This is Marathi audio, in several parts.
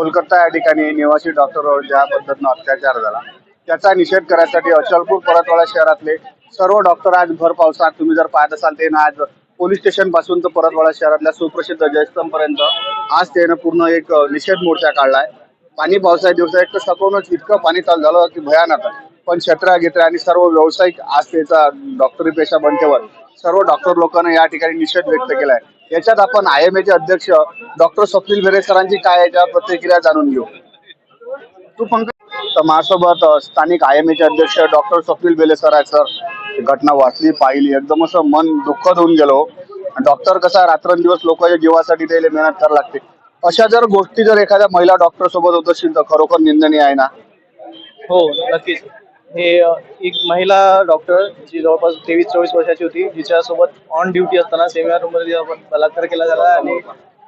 कोलकाता या ठिकाणी निवासी डॉक्टरवर ज्या पद्धतीनं अत्याचार झाला त्याचा निषेध करायसाठी अचलपूर परतवाडा शहरातले सर्व डॉक्टर आज भर पावसात तुम्ही जर पाहत असाल ते ना आज पोलीस स्टेशनपासून तर परतवाडा शहरातल्या सुप्रसिद्ध जयस्तंभपर्यंत आज त्यानं पूर्ण एक निषेध मोर्चा काढलाय. पाणी पावसाळ्या दिवसा एक तर सकवूनच इतकं पाणी चालू झालं की भयानक. आहे पण क्षेत्र गित्र्या आणि सर्व व्यावसायिक आस्थेचा डॉक्टरी पेशा बनतेवर सर्व डॉक्टर लोकांना या ठिकाणी निषेध व्यक्त केलाय. याच्यात आपण आय एम चे अध्यक्ष डॉक्टर स्वप्नील बेरे सरांची काय याच्यावर प्रतिक्रिया जाणून घेऊ. तू पंकज माझ्यासोबत स्थानिक आय एम चे अध्यक्ष डॉक्टर स्वप्नील बेले सर आहेत सर. घटना वाचली पाहिली. एकदम असं मन दुःखद होऊन गेलो. डॉक्टर कसा रात्रंदिवस लोकांच्या जीवासाठी त्याला मेहनत करावी लागते. अशा जर गोष्टी जर एखाद्या महिला डॉक्टर सोबत होत असतील तर खरोखर निंदनीय आहे ना? हो नक्कीच. हे एक महिला डॉक्टर जी जवळपास तेवीस चोवीस वर्षाची होती. जिच्यासोबत ऑन ड्युटी असताना सेमिनार रूममध्ये तिचा बलात्कार केला झाला आणि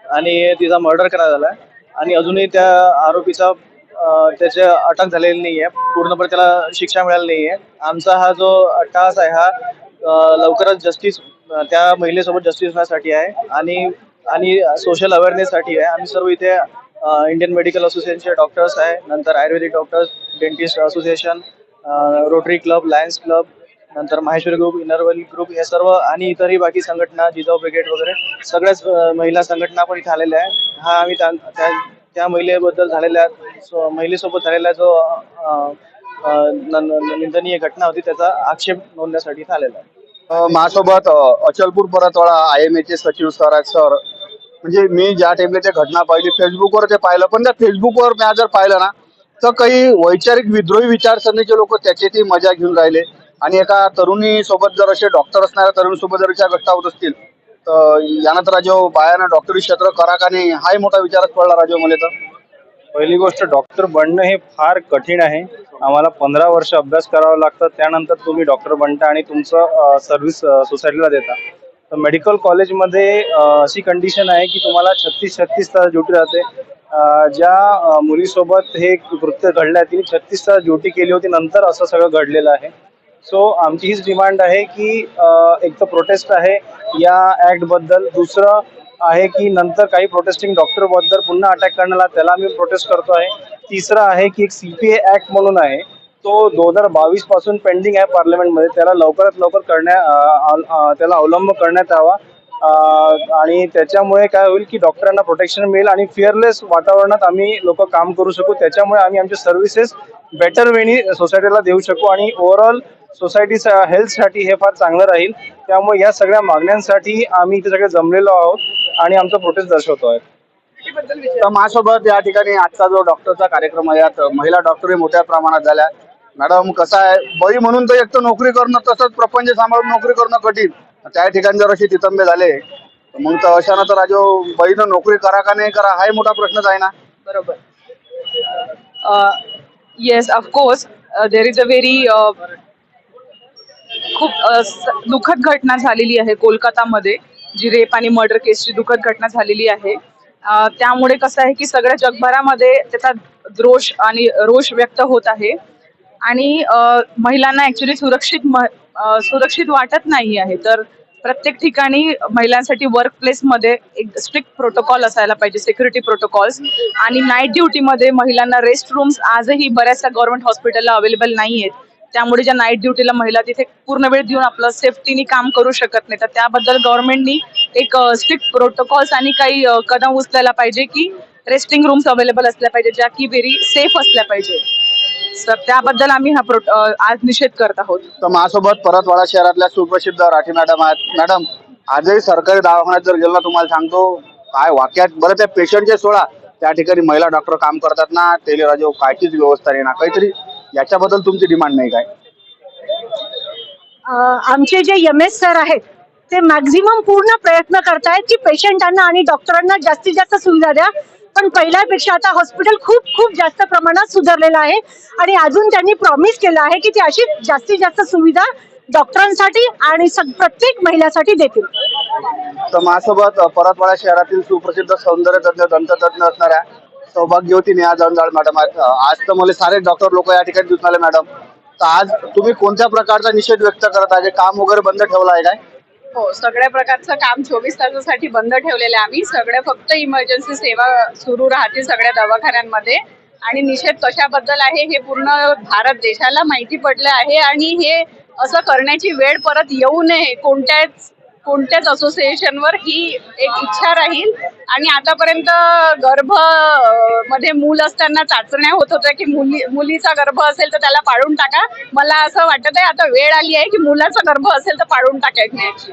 आणि तिचा मर्डर करण्यात झाला. आणि अजूनही त्या आरोपीचा त्याचे त्याच्या अटक झालेली नाही आहे पूर्णपणे त्याला शिक्षा मिळाली नाही आहे आमचा हा जो अट्टहास आहे हा लवकरच जस्टिस त्या महिलेसोबत जस्टिस होण्यासाठी आहे आणि आणि सोशल अवेअरनेससाठी आहे. आम्ही सर्व इथे इंडियन मेडिकल असोसिएशनचे डॉक्टर्स आहे. नंतर ayurvedic doctors dentist association Rotary club Lions club नंतर माहेश्वरी ग्रुप इनरवली ग्रुप हे सर्व आणि इतरही बाकी संघटना जिजाऊ ब्रिगेड वगैरे सगळ्याच महिला संघटना पण इथे आलेल्या आहे हा आम्ही त्या महिलेबद्दल झालेल्या महिलेसोबत झालेला जो निंदनीय घटना होती त्याचा आक्षेप नोंदण्यासाठी इथे आलेला आहे. माझ्यासोबत अचलपूर परतवाडा आय एम चे सचिव सर आहेत सर. म्हणजे मी ज्या टाइमला ते घटना पाहिली फेसबुकवर ते पाहिलं पण त्या फेसबुकवर मी जर पाहिलं ना तर काही वैचारिक विद्रोही विचारसरणीचे लोक त्याची मजा घेऊन राहिले. आणि एका तरुणी सोबत जर असे डॉक्टर असणाऱ्या तरुणी सोबत जर विचार घटना होत असतील तर यानंतर राजो बायानं डॉक्टरी क्षेत्र करा का नाही हाही मोठा विचारच पडला राजो मला तर. पहिली गोष्ट डॉक्टर बनणं हे फार कठीण आहे. आम्हाला पंधरा वर्ष अभ्यास करावा लागतं. त्यानंतर तुम्ही डॉक्टर बनता आणि तुमचं सर्व्हिस सोसायटीला देता. तर मेडिकल कॉलेजमध्ये अशी कंडिशन आहे की तुम्हाला छत्तीस छत्तीस तास ड्युटी राहते. ज्या मुलीसोबत हे कृत्य घडलं आहे तिने छत्तीस तास ड्युटी केली होती नंतर असं सगळं घडलेलं आहे. सो आमची हीच डिमांड आहे की एक तर प्रोटेस्ट आहे या ऍक्टबद्दल. दुसरं आहे की नंतर काही प्रोटेस्टिंग डॉक्टरबद्दल पुन्हा अटॅक करण्याला त्याला आम्ही प्रोटेस्ट करतो आहे तिसरं आहे की एक सी पी ए ऍक्ट म्हणून आहे तो दोन हजार बावीसपासून पेंडिंग आहे पार्लमेंटमध्ये त्याला लवकरात लवकर करण्या त्याला अवलंब करण्यात यावा. आणि त्याच्यामुळे काय होईल की डॉक्टरांना प्रोटेक्शन मिळेल आणि फिअरलेस वातावरणात आम्ही लोक काम करू शकू. त्याच्यामुळे आम्ही आमचे सर्व्हिसेस बेटर वेनी सोसायटीला देऊ शकू आणि ओव्हरऑल सोसायटीच्या हेल्थसाठी हे फार चांगलं राहील. त्यामुळे या सगळ्या मागण्यांसाठी आम्ही इथे सगळे जमलेलो आहोत आणि आमचा प्रोटेस्ट दर्शवतो आहे. तर माझ्यासोबत या ठिकाणी आजचा जो डॉक्टरचा कार्यक्रम आहे यात महिला डॉक्टरही मोठ्या प्रमाणात झाल्या. मॅडम कसं आहे? बळी म्हणून तर एक तर नोकरी करणं तसंच प्रपंच सांभाळून नोकरी करणं कठीण. त्या ठिकाणी जर अशी तितंबे झाले मग तर अशानं तर राजो बाईनं नोकरी करा का नाही करा हाही मोठा प्रश्नच आहे ना. बरोबर. Yes of course there is a very खूप दुःखद घटना झालेली आहे कोलकातामध्ये जी रेप आणि मर्डर केसची दुःखद घटना झालेली आहे. त्यामुळे कसं आहे की सगळ्या जगभरामध्ये त्याचा द्रोष आणि रोष व्यक्त होत आहे. आणि महिलांना ऍक्च्युली सुरक्षित सुरक्षित वाटत नाही आहे. तर प्रत्येक ठिकाणी महिलांसाठी वर्क प्लेसमध्ये एक स्ट्रिक्ट प्रोटोकॉल असायला पाहिजे सिक्युरिटी प्रोटोकॉल्स आणि नाईट ड्युटीमध्ये महिलांना रेस्ट रूम्स आजही बऱ्याचशा गव्हर्नमेंट हॉस्पिटलला अवेलेबल नाही आहेत त्यामुळे ज्या नाईट ड्युटीला महिला तिथे पूर्ण वेळ देऊन आपलं सेफ्टीनी काम करू शकत नाही तर त्याबद्दल गव्हर्नमेंटनी एक स्ट्रिक्ट प्रोटोकॉल्स आणि काही कदम उचलायला पाहिजे की रेस्टिंग रूम्स अवेलेबल असल्या पाहिजे ज्या की व्हेरी सेफ असल्या पाहिजे. तर त्याबद्दल आम्ही हा प्रोट अ, आज निषेध करत आहोत. तर माझ्यासोबत परतवाडा शहरातल्या सुप्रसिद्ध राठी मॅडम आहेत. मॅडम आजही सरकारी दवाखान्यात जर गेलो ना तुम्हाला सांगतो काय वाक्यात बरं त्या पेशंटचे सोडा. त्या ठिकाणी महिला डॉक्टर काम करतात ना तेले राजो कायचीच व्यवस्था नाही ना काहीतरी. याच्याबद्दल तुमची डिमांड नाही काय? आमचे जे एम एस सर आहेत ते मॅक्झिमम पूर्ण प्रयत्न करतायत की पेशंटांना आणि डॉक्टरांना जास्तीत जास्त सुविधा द्या. पण पहिल्यापेक्षा आता हॉस्पिटल खूप खूप जास्त प्रमाणात सुधारलेलं आहे. आणि अजून त्यांनी प्रॉमिस केलं आहे की ते अशी जास्तीत जास्त सुविधा डॉक्टरांसाठी आणि प्रत्येक महिलासाठी देतील. तर माझ्यासोबत परतवाडा शहरातील सुप्रसिद्ध सौंदर्य तज्ञ दंततज्ञ असणाऱ्या सौभाग्यवती नेहा जंजाळ मॅडम आहेत. आज तर मला सारे डॉक्टर लोक या ठिकाणी दिसून आले मॅडम. तर आज तुम्ही कोणत्या प्रकारचा निषेध व्यक्त करत आहे? काम वगैरे बंद ठेवला आहे काय? हो सगळ्या प्रकारचं काम चोवीस तासासाठी बंद ठेवलेलं आहे आम्ही. सगळ्या फक्त इमर्जन्सी सेवा सुरू राहतील सगळ्या दवाखान्यांमध्ये. आणि निषेध कशाबद्दल आहे हे पूर्ण भारत देशाला माहिती पडलं आहे आणि हे असं करण्याची वेळ परत येऊ नये. कोणत्याच कोणत्याच असोसिएशनवर ही एक इच्छा राहील. आणि आतापर्यंत गर्भमध्ये मूल असताना चाचण्या होत होत्या की मुली मुलीचा गर्भ असेल तर त्याला पाडून टाका. मला असं वाटत आहे आता वेळ आली आहे की मुलाचा गर्भ असेल तर पाडून टाकायची.